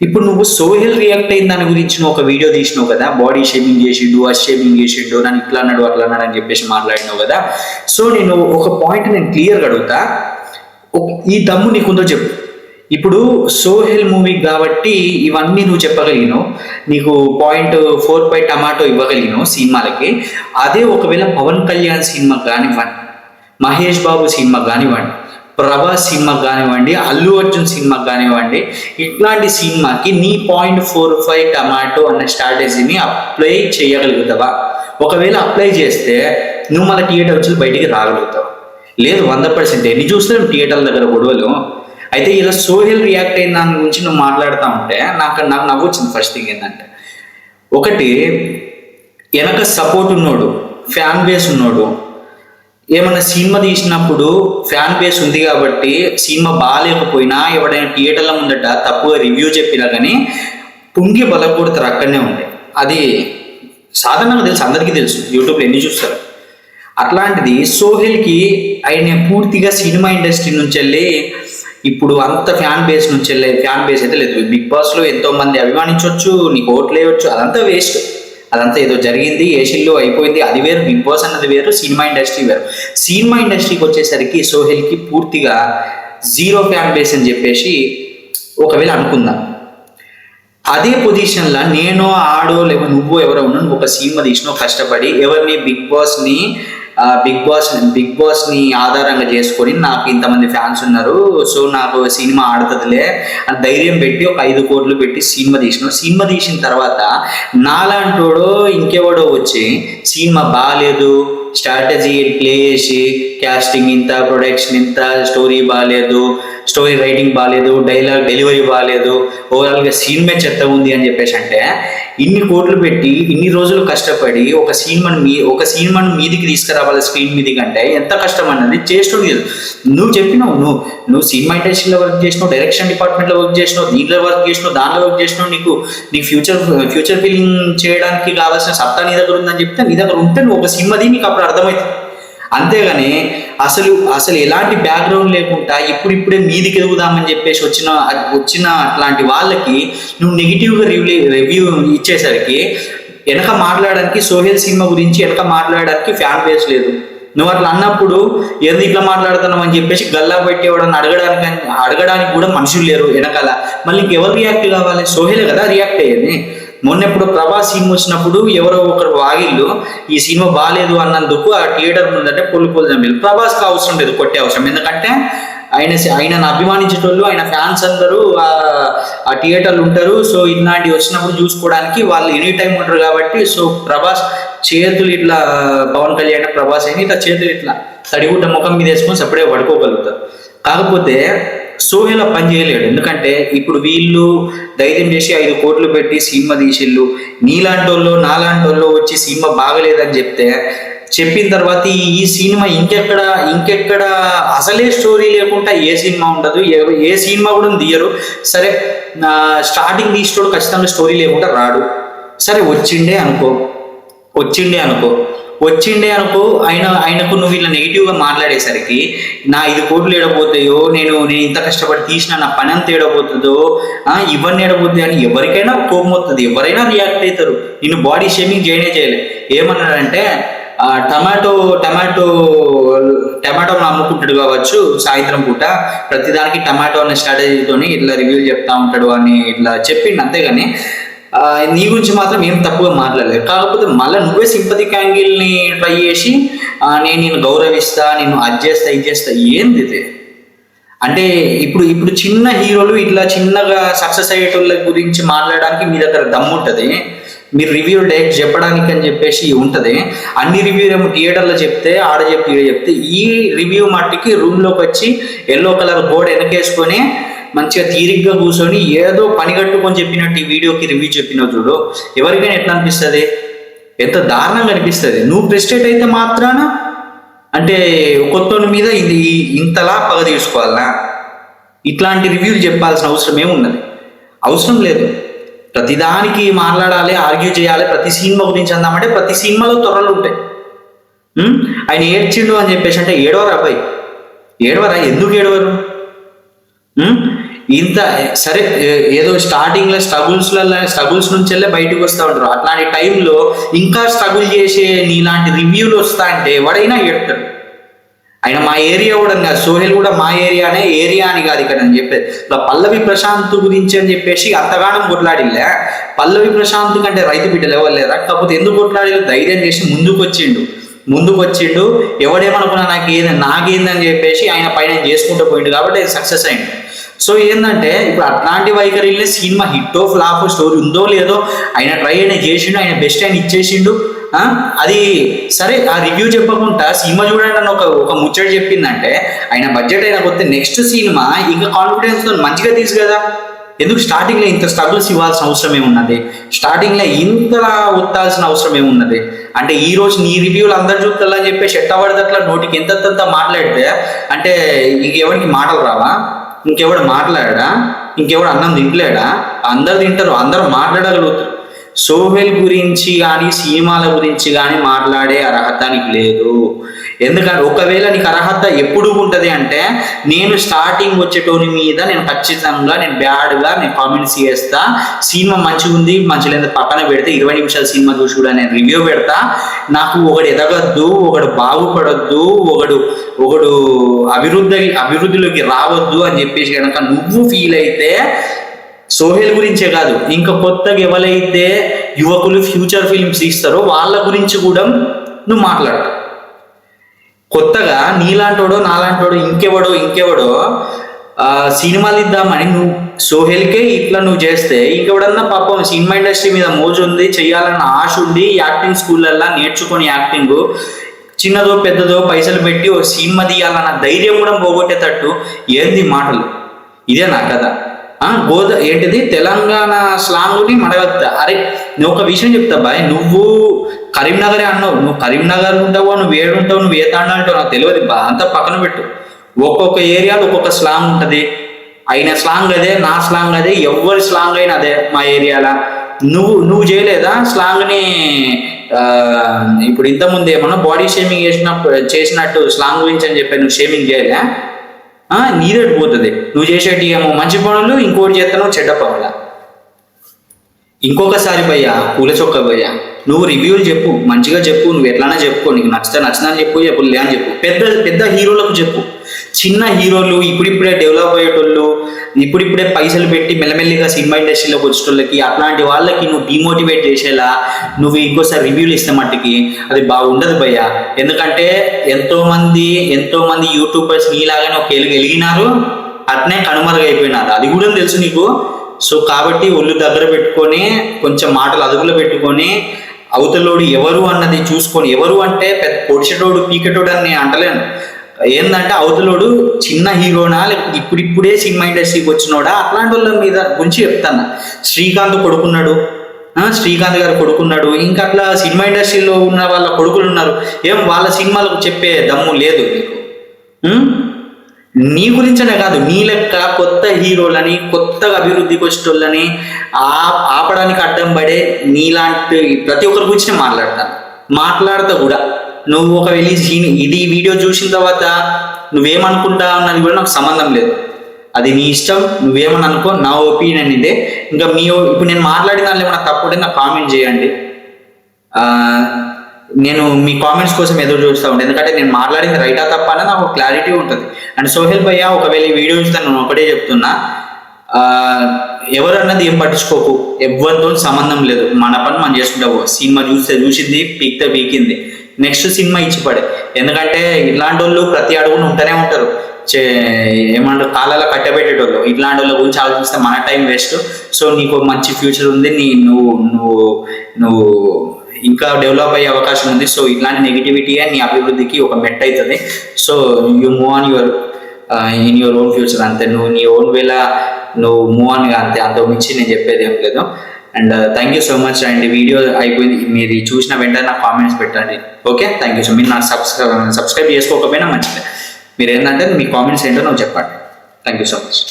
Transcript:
ఇప్పుడు నువ్వు సోహెల్ రియాక్ట్ అయిన దాని గురించి నువ్వు ఒక వీడియో తీసినావు కదా? బాడీ షేమింగ్ చేసిండు అస్ షేమింగ్ చేసిండు నన్ను ఇట్లా అన్నాడు అట్లా అన్నాడు అని చెప్పేసి మాట్లాడినావు కదా? సో నేను ఒక పాయింట్ నేను క్లియర్గా అడుగుతా. ఈ దమ్ము నీకుందో చెప్పు. ఇప్పుడు సోహెల్ మూవీ కాబట్టి ఇవన్నీ నువ్వు చెప్పగలిగినావు. నీకు పాయింట్ ఫోర్ పై టమాటో ఇవ్వగలిగినావు సినిమాలకి. అదే ఒకవేళ పవన్ కళ్యాణ్ సినిమా కానివ్వండి మహేష్ బాబు సినిమా కానివ్వండి ప్రభాస్ సినిమా కానివ్వండి అల్లు అర్జున్ సినిమా కానివ్వండి ఇట్లాంటి సినిమాకి నీ పాయింట్ ఫోర్ ఫైవ్ టమాటో అన్న స్ట్రాటజీని అప్లై చేయగలుగుతావా? ఒకవేళ అప్లై చేస్తే నువ్వు మన థియేటర్ వచ్చి బయటికి రాగలుగుతావు. లేదు వంద పర్సెంట్ ఎన్ని చూస్తున్నాం థియేటర్ల దగ్గర గొడవలు. అయితే ఇలా సోహెల్ రియాక్ట్ అయిన దాని గురించి నువ్వు మాట్లాడుతూ ఉంటే నాకు నాకు నవ్వు వచ్చింది ఫస్ట్ థింగ్ ఏంటంటే ఒకటి వెనక సపోర్ట్ ఉన్నోడు ఫ్యాన్ బేస్ ఉన్నోడు ఏమన్నా సినిమా తీసినప్పుడు ఫ్యాన్ బేస్ ఉంది కాబట్టి సినిమా బాగాలేకపోయినా ఎవడైనా థియేటర్ల ముందట తప్పుగా రివ్యూ చెప్పినా కానీ పుంగి బలకూడతారు అక్కడనే ఉండే. అది సాధారణంగా తెలుసు అందరికీ తెలుసు. యూట్యూబ్లో ఎన్ని చూస్తారు? అట్లాంటిది సోహెల్కి ఆయన పూర్తిగా సినిమా ఇండస్ట్రీ నుంచి వెళ్ళి ఇప్పుడు అంత ఫ్యాన్ బేస్ నుంచి వెళ్ళే ఫ్యాన్ బేస్ అయితే లేదు. బిగ్ బాస్లో ఎంతో మంది అభిమానించవచ్చు నీకు ఓట్లు వేయవచ్చు అదంతా వేస్ట్ అదంతా ఏదో జరిగింది ఏషియన్లో అయిపోయింది అది వేరు బిగ్ బాస్ అన్నది వేరు సినిమా ఇండస్ట్రీ వేరు. సినిమా ఇండస్ట్రీకి వచ్చేసరికి సోహెల్కి పూర్తిగా జీరో ఫ్యాన్ బేస్ అని చెప్పేసి ఒకవేళ అనుకుందాం. అదే పొజిషన్లో నేను ఆడో లేక నువ్వు ఎవరో ఉన్నా ఒక సినిమా తీసినో కష్టపడి ఎవరిని బిగ్ బాస్ని బిగ్ బాస్ బిగ్ బాస్ని ఆధారంగా చేసుకొని నాకు ఇంతమంది ఫ్యాన్స్ ఉన్నారు. సో నాకు సినిమా ఆడుతుందిలే. అని ధైర్యం పెట్టి ఒక ఐదు కోట్లు పెట్టి సినిమా తీసిన. సినిమా తీసిన తర్వాత నాలాంటోడో ఇంకెవడో వచ్చి సినిమా బాగాలేదు స్ట్రాటజీ ప్లే చేసి క్యాస్టింగ్ ఇంత ప్రొడక్షన్ ఇంత స్టోరీ బాగాలేదు స్టోరీ రైటింగ్ బాగాలేదు డైలాగ్ డెలివరీ బాగాలేదు ఓవరాల్గా సినిమా చెత్త ఉంది అని చెప్పేసి అంటే ఇన్ని కోట్లు పెట్టి ఇన్ని రోజులు కష్టపడి ఒక సినిమాని మీ ఒక సినిమాని మీదికి తీసుకురావాలి స్క్రీన్ మీదికి అంటే ఎంత కష్టం అన్నది చేస్తుంది నువ్వు చెప్పినావు నువ్వు నువ్వు సినిమా ఇండస్ట్రీలో వర్క్ చేసినావు డైరెక్షన్ డిపార్ట్మెంట్లో వర్క్ చేసినావు దీంట్లో వర్క్ చేసినావు దాంట్లో వర్క్ చేసినావు నీకు నీ ఫ్యూచర్ ఫ్యూచర్ ఫీలింగ్ చేయడానికి కావాల్సిన సత్తా నీ దగ్గర ఉందని చెప్తే నీ దగ్గర ఉంటే నువ్వు ఒక సినిమా నీకు అప్పుడు అర్థమవుతుంది అంతేగాని అసలు అసలు ఎలాంటి బ్యాక్గ్రౌండ్ లేకుండా ఇప్పుడిప్పుడే మీదికి ఎదుగుదామని చెప్పేసి వచ్చిన వచ్చిన అట్లాంటి వాళ్ళకి నువ్వు నెగిటివ్గా రివ్యూ రివ్యూ ఇచ్చేసరికి వెనక మాట్లాడడానికి సోహెల్ సినిమా గురించి వెనక మాట్లాడడానికి ఫ్యాన్ బేస్ లేదు. నువ్వు అట్లా అన్నప్పుడు ఏదో ఇట్లా మాట్లాడుతున్నావు? అని చెప్పేసి గల్లా పెట్టి ఎవడన్నా అడగడానికి అడగడానికి కూడా మనుషులు లేరు వెనకాల. మళ్ళీ ఇంకెవరు రియాక్ట్ కావాలి? సోహెలే కదా రియాక్ట్ అయ్యేది. మొన్నెప్పుడు ప్రభాస్ సినిమా వచ్చినప్పుడు ఎవరో ఒకరు వాగిళ్ళు ఈ సినిమా బాగాలేదు అన్నందుకు ఆ థియేటర్ ముందంటే పొల్లు పొల్లు చంపారు ప్రభాస్కి అవసరం లేదు కొట్టే అవసరం. ఎందుకంటే ఆయన ఆయనను అభిమానించేటోళ్ళు ఆయన ఫ్యాన్స్ అందరూ ఆ- థియేటర్లు ఉంటారు. సో ఇలాంటివి వచ్చినప్పుడు చూసుకోవడానికి వాళ్ళు ఎనీ టైం ఉంటారు కాబట్టి సో ప్రభాస్ చేతులు ఇట్లా పవన్ కళ్యాణ్ ప్రభాస్ అయినా ఇట్లా చేతులు ఇట్లా తడిగుడ్డ ముఖం మీద వేసుకొని సపరేట్ పడుకోగలుగుతారు. కాకపోతే సోహెల పని చేయలేడు. ఎందుకంటే ఇప్పుడు వీళ్ళు ధైర్యం చేసి ఐదు కోట్లు పెట్టి సినిమా తీసిళ్ళు. నీలాంటి వాళ్ళు నాలాంటి వాళ్ళు వచ్చి సినిమా బాగలేదని చెప్తే చెప్పిన తర్వాత ఈ- సినిమా ఇంకెక్కడ ఇంకెక్కడ అసలే స్టోరీ లేకుండా ఏ సినిమా ఉండదు. ఏ- ఏ సినిమా కూడా తీయరు. సరే నా స్టార్టింగ్ తీసినోడు ఖచ్చితంగా స్టోరీ లేకుండా రాడు. సరే వచ్చిండే అనుకో. వచ్చిండే అనుకో. వచ్చిండే అనుకో ఆయన ఆయనకు నువ్వు ఇలా నెగిటివ్గా మాట్లాడేసరికి నా ఐదు కోట్లు ఏడబోతాయో నేను నేను ఇంత కష్టపడి తీసిన నా పని అంత ఏడబోతుందో ఇవన్నీ ఏడబోతాయి అని ఎవరికైనా కోపం వస్తుంది. ఎవరైనా రియాక్ట్ అవుతారు. నేను బాడీ షేమింగ్ చేయనే చేయలే. ఏమన్నాడంటే ఆ, టమాటో టమాటో టమాటో అమ్ముకుంటాడు కావచ్చు సాయంత్రం పూట ప్రతిదానికి టమాటో అనే స్ట్రాటజీతోని ఇట్లా రివ్యూ చెప్తా ఉంటాడు అని ఇట్లా చెప్పిండు. అంతేగాని నీ గురించి మాత్రం ఏం తప్పుగా మాట్లాడలేదు. కాకపోతే మళ్ళీ నువ్వే సింపతిక్ యాంగిల్ని ట్రై చేసి నేను నేను గౌరవిస్తా నేను అది చేస్తా ఇది చేస్తా ఏంది ఇది? అంటే ఇప్పుడు ఇప్పుడు చిన్న హీరోలు ఇట్లా చిన్నగా సక్సెస్ అయ్యేటోళ్ళ గురించి మాట్లాడడానికి మీ దగ్గర దమ్ము ఉంటుంది. మీరు రివ్యూ డైరెక్ట్ చెప్పడానికి అని చెప్పేసి ఉంటుంది. అన్ని రివ్యూ ఏమో థియేటర్లో చెప్తే ఆడ చెప్తే చెప్తే ఈ రివ్యూ మట్టికి రూమ్లోకి వచ్చి ఎల్లో కలర్ బోర్డ్ వెనకేసుకొని మంచిగా తీరిగ్గా కూర్చొని ఏదో పని కట్టుకొని చెప్పినట్టు ఈ వీడియోకి రివ్యూ చెప్పినావు చూడు. ఎవరికైనా ఎట్లా అనిపిస్తుంది? ఎంత దారుణంగా అనిపిస్తుంది. నువ్వు ప్రెస్టేట్ అయితే మాత్రాన అంటే కొత్తోని మీద ఇది ఇంతలా పగ తీసుకోవాలనా? ఇట్లాంటి రివ్యూలు చెప్పాల్సిన అవసరం ఏమున్నది? అవసరం లేదు. ప్రతిదానికి మాట్లాడాలి ఆర్గ్యూ చేయాలి. ప్రతి సినిమా గురించి అందామంటే ప్రతి సినిమాలో త్వరలు ఉంటాయి. ఆయన ఏడ్చిండు అని చెప్పేసి అంటే ఏడవరా అబ్బాయి ఏడవరా? ఎందుకు ఏడవరు? ఇంత సరే ఏదో స్టార్టింగ్లో స్ట్రగుల్స్ స్ట్రగుల్స్ నుంచి వెళ్ళే బయటకు వస్తూ ఉంటారు. అట్లాంటి టైంలో ఇంకా స్ట్రగుల్ చేసే నీలాంటి రివ్యూలు వస్తా అంటే ఎవడైనా ఎడతాడు ఆయన మా ఏరియా కూడా కాదు సోహెల్ కూడా మా ఏరియానే ఏరియా అని కాదు ఇక్కడ అని చెప్పేది. ఇలా పల్లవి ప్రశాంత్ గురించి అని చెప్పేసి అంతగానం కొట్లాడిలే పల్లవి ప్రశాంత్ కంటే రైతు బిడ్డలు ఎవరు లేరా? కాకపోతే ఎందుకు కొట్లాడి ధైర్యం చేసి ముందుకు వచ్చిండు ముందుకు వచ్చిండు ఎవడేమనుకున్నా నాకు ఏది నాకేందని చెప్పేసి ఆయన పైన చేసుకుంటూ పోయిండు కాబట్టి సక్సెస్ అయింది సో ఏంటంటే ఇప్పుడు అట్లాంటి వైఖరిలే సినిమా హిట్టో ఫ్లాప్ స్టోరీ ఉందో లేదో ఆయన ట్రై అయినా చేసిండు ఆయన బెస్ట్ ఆయన ఇచ్చేసిండు అది సరే ఆ రివ్యూ చెప్పకుండా సినిమా చూడండి అని ఒక ఒక ముచ్చట చెప్పిందంటే ఆయన బడ్జెట్ అయినా కొద్ది నెక్స్ట్ సినిమా ఇంకా కాన్ఫిడెన్స్తో మంచిగా తీసు కదా. ఎందుకు స్టార్టింగ్లో ఇంత స్ట్రగుల్స్ ఇవ్వాల్సిన అవసరం ఏమున్నది? స్టార్టింగ్లో ఇంత ఒత్తాల్సిన అవసరం ఏమున్నది? అంటే ఈ రోజు నీ రివ్యూలు అందరు చూపుతారని అని చెప్పేసి ఎట్ట నోటికి ఎంత మాట్లాడితే అంటే ఇంకెవరికి మాటలు రావా? ఇంకెవడు మాట్లాడా? ఇంకెవడు అన్నం తింటలేడా? అందరు తింటారు అందరు మాట్లాడగలుగుతారు. సోహెల్ గురించి కానీ సినిమాల గురించి కానీ మాట్లాడే అర్హత నీకు లేదు. ఎందుకంటే ఒకవేళ నీకు అర్హత ఎప్పుడు ఉంటుంది అంటే నేను స్టార్టింగ్ వచ్చేటోని మీద నేను ఖచ్చితంగా నేను బ్యాడ్గా నేను కామెంట్స్ చేస్తా. సినిమా మంచిగా ఉంది మంచి లేదా పక్కన పెడితే ఇరవై నిమిషాల సినిమా చూసి కూడా నేను రివ్యూ పెడతా. నాకు ఒకడు ఎదగద్దు ఒకడు బాగుపడొద్దు ఒకడు ఒకడు అభివృద్ధి అభివృద్ధిలోకి రావద్దు అని చెప్పేసి కనుక నువ్వు ఫీల్ అయితే సోహెల్ గురించే కాదు ఇంకా కొత్తగా ఎవరైతే యువకులు ఫ్యూచర్ ఫిల్మ్స్ తీస్తారో వాళ్ళ గురించి కూడా నువ్వు మాట్లాడు కొత్తగా నీలాంటోడో నాలాంటోడో ఇంకెవడో ఇంకెవడో సినిమాలు ఇద్దామని నువ్వు సోహెల్కే ఇట్లా నువ్వు చేస్తే ఇంకెవడన్నా పాపం సినిమా ఇండస్ట్రీ మీద మోజు ఉంది చేయాలన్న ఆశ ఉండి యాక్టింగ్ స్కూళ్ళల్లో నేర్చుకొని యాక్టింగ్ చిన్నదో పెద్దదో పైసలు పెట్టి ఓ సినిమా తీయాలన్న ధైర్యం కూడా పోగొట్టేటట్టు ఏంది మాటలు? ఇదే నా కథ. గోద ఏంటిది? తెలంగాణ స్లాంగ్ని మడగత్తా. అరే నువ్వు ఒక విషయం చెప్తా బాయ్. నువ్వు కరీంనగరే అన్నావు. నువ్వు కరీంనగర్ ఉంటావు నువ్వు ఏడుంటావు నువ్వు ఏ తాండా అంటావు నాకు తెలియదు బా. అంతా పక్కన పెట్టు. ఒక్కొక్క ఏరియాలో ఒక్కొక్క స్లాంగ్ ఉంటుంది. అయిన స్లాంగ్ అదే నా స్లాంగ్ అదే ఎవరి స్లాంగ్ అయినా అదే మా ఏరియాలో. నువ్వు నువ్వు చేయలేదా స్లాంగ్ని? ఇప్పుడు ఇంతకుముందు ఏమన్నా బాడీ షేమింగ్ చేసినప్పుడు చేసినట్టు స్లాంగ్ గురించి అని చెప్పి నువ్వు షేమింగ్ చేయలే ఆ, నువ్వు చేసేటి ఏమో మంచి పనులు ఇంకోటి చేస్తాను చెడ్డ పనుల. ఇంకొకసారి భయ్యా పూల చొక్క భయ్యా నువ్వు రివ్యూలు చెప్పు మంచిగా చెప్పు నువ్వు ఎట్లానే చెప్పుకో నీకు నచ్చితే నచ్చిందని చెప్పు చెప్పు లే అని చెప్పు. పెద్ద పెద్ద హీరోలకు చెప్పు. చిన్న హీరోలు ఇప్పుడిప్పుడే డెవలప్ అయ్యేటోళ్ళు ఇప్పుడిప్పుడే పైసలు పెట్టి మెల్లమెల్లిగా సినిమా ఇండస్ట్రీలోకి వచ్చేటోళ్ళకి అట్లాంటి వాళ్ళకి నువ్వు డిమోటివేట్ చేసేలా నువ్వు ఇంకోసారి రివ్యూలు ఇస్తే మట్టికి అది బాగుండదు భయ్య. ఎందుకంటే ఎంతోమంది ఎంతోమంది యూట్యూబర్స్ నీలాగానే ఒక ఎలుగు ఎలిగినారు అట్నే కనుమరుగైపోయినారు. అది కూడా తెలుసు నీకు. సో కాబట్టి ఒళ్ళు దగ్గర పెట్టుకొని కొంచెం మాటలు అదుపులో పెట్టుకొని అవతలోడు ఎవరు అన్నది చూసుకొని ఎవరు అంటే పెద్ద పొడిచేటోడు పీకెటోడు అని నేను అంటలేను. ఏంటంటే అవతలోడు చిన్న హీరోనా లేకపోతే ఇప్పుడిప్పుడే సినిమా ఇండస్ట్రీకి వచ్చినోడా అట్లాంటి వాళ్ళ మీద గురించి చెప్తాను. శ్రీకాంత్ కొడుకున్నాడు. శ్రీకాంత్ గారు కొడుకున్నాడు. ఇంకా అట్లా సినిమా ఇండస్ట్రీలో ఉన్న వాళ్ళ కొడుకులు ఉన్నారు. ఏం వాళ్ళ సినిమాలకు చెప్పే దమ్ము లేదు నీకు నీ గురించనే కాదు నీ లెక్క కొత్త హీరోలని కొత్తగా అభివృద్ధికి వచ్చేటోళ్ళని ఆ ఆపడానికి అడ్డం పడే నీలాంటి ప్రతి ఒక్కరి గురించి నేను మాట్లాడతాను. మాట్లాడతా కూడా నువ్వు ఒక వెళ్ళి ఇది వీడియో చూసిన తర్వాత నువ్వేమనుకుంటా అన్నది కూడా నాకు సంబంధం లేదు. అది నీ ఇష్టం నువ్వేమని అనుకో నా ఒపీనియన్ ఇదే. ఇంకా మీ ఇప్పుడు నేను మాట్లాడిన దానిలో ఏమైనా తప్పు నాకు కామెంట్ చేయండి. నేను మీ కామెంట్స్ కోసం ఎదురు చూస్తూ ఉంటాను ఎందుకంటే నేను మాట్లాడింది రైటా తప్ప అనేది నాకు క్లారిటీ ఉంటుంది. అండ్ సోహెల్ భయ్య ఒకవేళ ఈ వీడియో చూస్తే నేను ఒకటే చెప్తున్నా. ఆ, ఎవరన్నది ఏం పట్టించుకోకు. ఎవరితో సంబంధం లేదు. మన పని మనం చేసుకుంటావు. సినిమా చూస్తే చూసింది పీక్తే పీకింది. నెక్స్ట్ సినిమా ఇచ్చి పడే ఎందుకంటే ఇట్లాంటి వాళ్ళు ప్రతి అడుగును ఉంటూనే ఉంటారు. చే ఏమంటారు కాలాల కట్టబెట్టేటోళ్ళు. ఇట్లాంటి వాళ్ళ గురించి ఆలోచిస్తే మన టైం వేస్ట్ సో నీకు మంచి ఫ్యూచర్ ఉంది. నీ నువ్వు నువ్వు నువ్వు ఇంకా డెవలప్ అయ్యే అవకాశం ఉంది. సో ఇలాంటి నెగిటివిటీ నీ అభివృద్ధికి ఒక మెట్ అవుతుంది so you move on your in your own future అంతే. నువ్వు నీ ఓన్ వేలా నువ్వు మూవ్ ఆన్ అంతే. అంతకు మించి నేను చెప్పేది ఏం లేదు. And thank you so much and video అయిపోయింది. మీరు చూసిన వెంటనే నాకు కామెంట్స్ పెట్టండి. ఓకే థ్యాంక్ యూ సో మీరు నాకు సబ్స్క్రైబ్ సబ్స్క్రైబ్ చేసుకోకపోయినా మంచిదే. మీరు ఏంటంటే మీ కామెంట్స్ ఏంటో నువ్వు చెప్పండి. Thank you so much